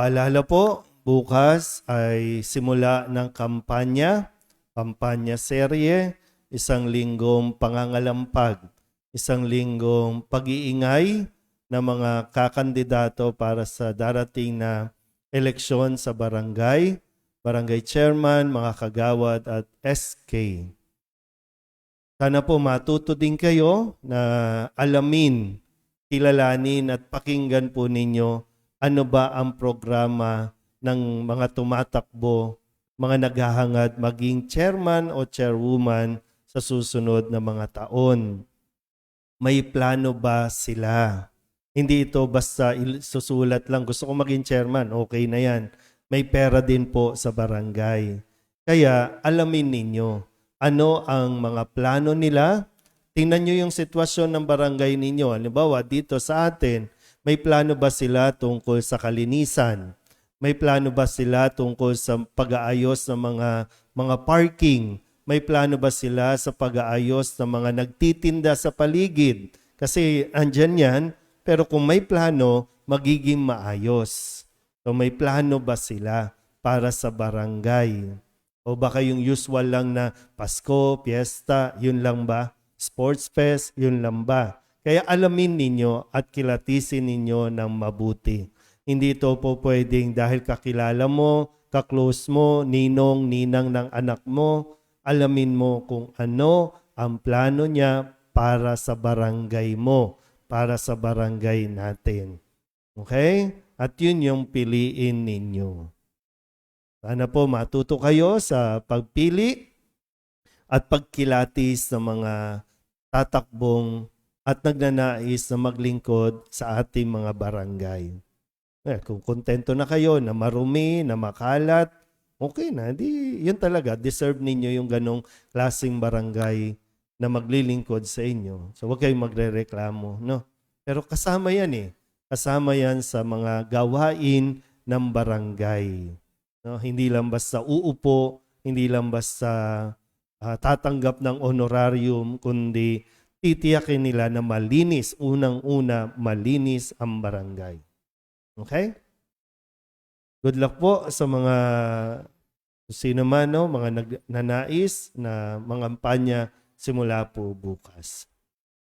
Paalala po, bukas ay simula ng kampanya, kampanya serye, isang linggong pangangalampag, isang linggong pag-iingay ng mga kakandidato para sa darating na eleksyon sa barangay, barangay chairman, mga kagawad at SK. Sana po matuto din kayo na alamin, kilalanin at pakinggan po ninyo ano ba ang programa ng mga tumatakbo, mga naghahangad maging chairman o chairwoman sa susunod na mga taon. May plano ba sila? Hindi ito basta susulat lang, gusto ko maging chairman, okay na yan. May pera din po sa barangay. Kaya alamin ninyo, ano ang mga plano nila. Tingnan nyo yung sitwasyon ng barangay ninyo. Halimbawa, dito sa atin, may plano ba sila tungkol sa kalinisan? May plano ba sila tungkol sa pag-aayos ng mga mga parking? May plano ba sila sa pag-aayos ng mga nagtitinda sa paligid? Kasi andyan yan, pero kung may plano, magiging maayos. So may plano ba sila para sa barangay? O baka yung usual lang na Pasko, Fiesta, yun lang ba? Sports Fest, yun lang ba? Kaya alamin ninyo at kilatisin ninyo ng mabuti. Hindi ito po pwedeng dahil kakilala mo, kaklose mo, ninong, ninang ng anak mo, alamin mo kung ano ang plano niya para sa barangay mo, para sa barangay natin. Okay? At yun yung piliin ninyo. Sana po matuto kayo sa pagpili at pagkilatis ng mga tatakbong at nagnanais na maglingkod sa ating mga barangay. Eh, kung kontento na kayo na marumi, na makalat, okay na. Di, yun talaga, deserve ninyo yung ganong klaseng barangay na maglilingkod sa inyo. So huwag kayong magre-reklamo, no? Pero kasama yan eh. Kasama yan sa mga gawain ng barangay. No, hindi lang basta uupo, hindi lang basta ah, tatanggap ng honorarium, kundi titiyakin nila na malinis, unang-una, malinis ang barangay. Okay? Good luck po sa mga sino man, no, mga nagnanais na mangampanya simula po bukas.